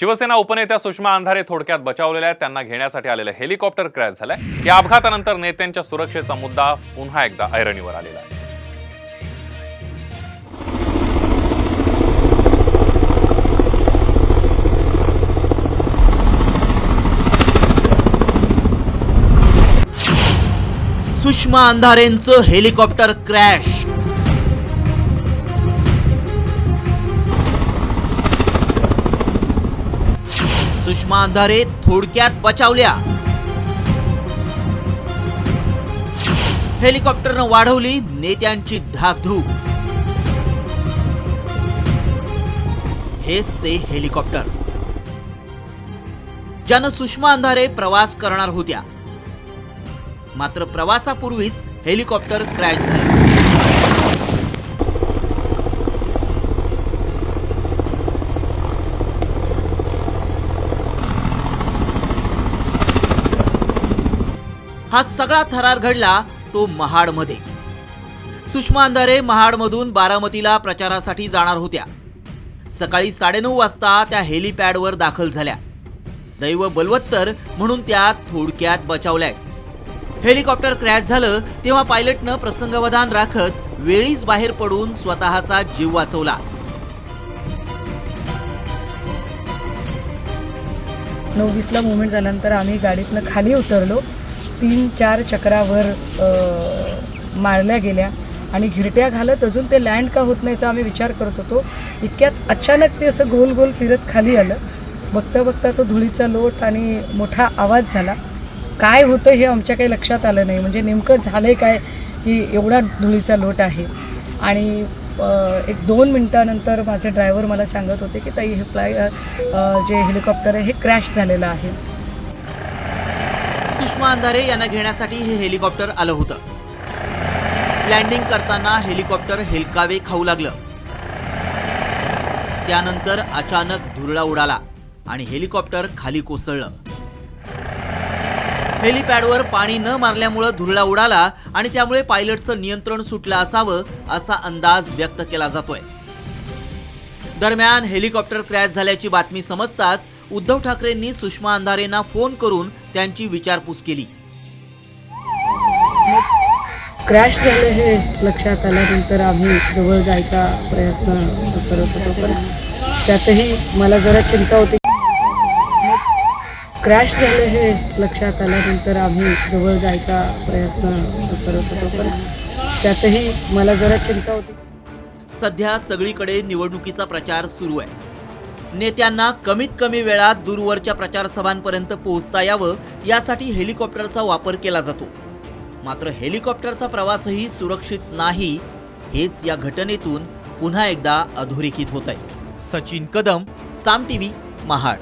शिवसेना उपनेत्या सुषमा अंधारे थोडक्यात बचावलेल्या आहेत. त्यांना घेण्यासाठी आलेलं हेलिकॉप्टर क्रॅश झालंय. या अपघातानंतर नेत्यांच्या सुरक्षेचा मुद्दा पुन्हा एकदा ऐरणीवर आलेला आहे. सुषमा अंधारेंचं हेलिकॉप्टर क्रॅश. सुषमा अंधारे थोडक्यात बचावल्या. हेलिकॉप्टरनं वाढवली नेत्यांची धाकधूक. हेच ते हेलिकॉप्टर. ज्यानं सुषमा अंधारे प्रवास करणार होत्या. मात्र प्रवासापूर्वीच हेलिकॉप्टर क्रॅश झाले. हा सगळा थरार घडला तो महाडमध्ये. सुषमा अंधारे महाडमधून बारामतीला प्रचारासाठी जाणार होत्या. सकाळी साडेनऊ वाजता त्या हेलिपॅडवर दाखल झाल्या. दैव बलवत्तर म्हणून त्या थोडक्यात बचावल्या. हेलिकॉप्टर क्रॅश झालं तेव्हा पायलटनं प्रसंगवधान राखत वेळीच बाहेर पडून स्वतःचा जीव वाचवला. नऊ वीसला मुवमेंट झाल्यानंतर आम्ही गाडीतनं खाली उतरलो. तीन चार चक्रावर मारल्या गेल्या आणि घिरट्या घालत अजून ते लँड का होत नाहीचा आम्ही विचार करत होतो. इतक्यात अचानक ते असं गोल गोल फिरत खाली आलं. बघता बघता तो धुळीचा लोट आणि मोठा आवाज झाला. काय होतं हे आमच्या काही लक्षात आलं नाही. म्हणजे नेमकं झालं काय की एवढा धुळीचा लोट आहे. आणि एक दोन मिनटानंतर माझे ड्रायव्हर मला सांगत होते की ताई हे फ्लाय जे हेलिकॉप्टर आहे हे क्रॅश झालेलं आहे. सुषमा अंधारे यांना घेण्यासाठी हे हेलिकॉप्टर आलं होतं. लँडिंग करताना हेलिकॉप्टर हेलकावे खाऊ लागलं. त्यानंतर अचानक धुरळा उडाला आणि हेलिकॉप्टर खाली कोसळलं. हेलिपॅडवर पाणी न मारल्यामुळं धुरळा उडाला आणि त्यामुळे पायलटचं नियंत्रण सुटलं असावं असा अंदाज व्यक्त केला जातोय. दरम्यान हेलिकॉप्टर क्रॅश झाल्याची बातमी समजताच उद्धव ठाकरेंनी सुषमा अंधारेंना फोन करून त्यांची विचारपूस केली. क्रॅश झालं हे लक्षात आल्यानंतर आम्ही जवळ जायचा प्रयत्न करत होतो पण त्यातही मला जरा चिंता होती. क्रॅश झालं हे लक्षात आल्यानंतर आम्ही जवळ जायचा प्रयत्न करत होतो पण त्यातही मला जरा चिंता होती. सध्या सगळीकडे निवडणुकीचा प्रचार सुरू आहे. नेत्यांना कमीत कमी वेळात दूरवरच्या प्रचारसभांपर्यंत पोहोचता यावं यासाठी हेलिकॉप्टरचा वापर केला जातो. मात्र हेलिकॉप्टरचा प्रवासही सुरक्षित नाही हेच या घटनेतून पुन्हा एकदा अधोरेखित होत आहे सचिन कदम साम टीव्ही महाड.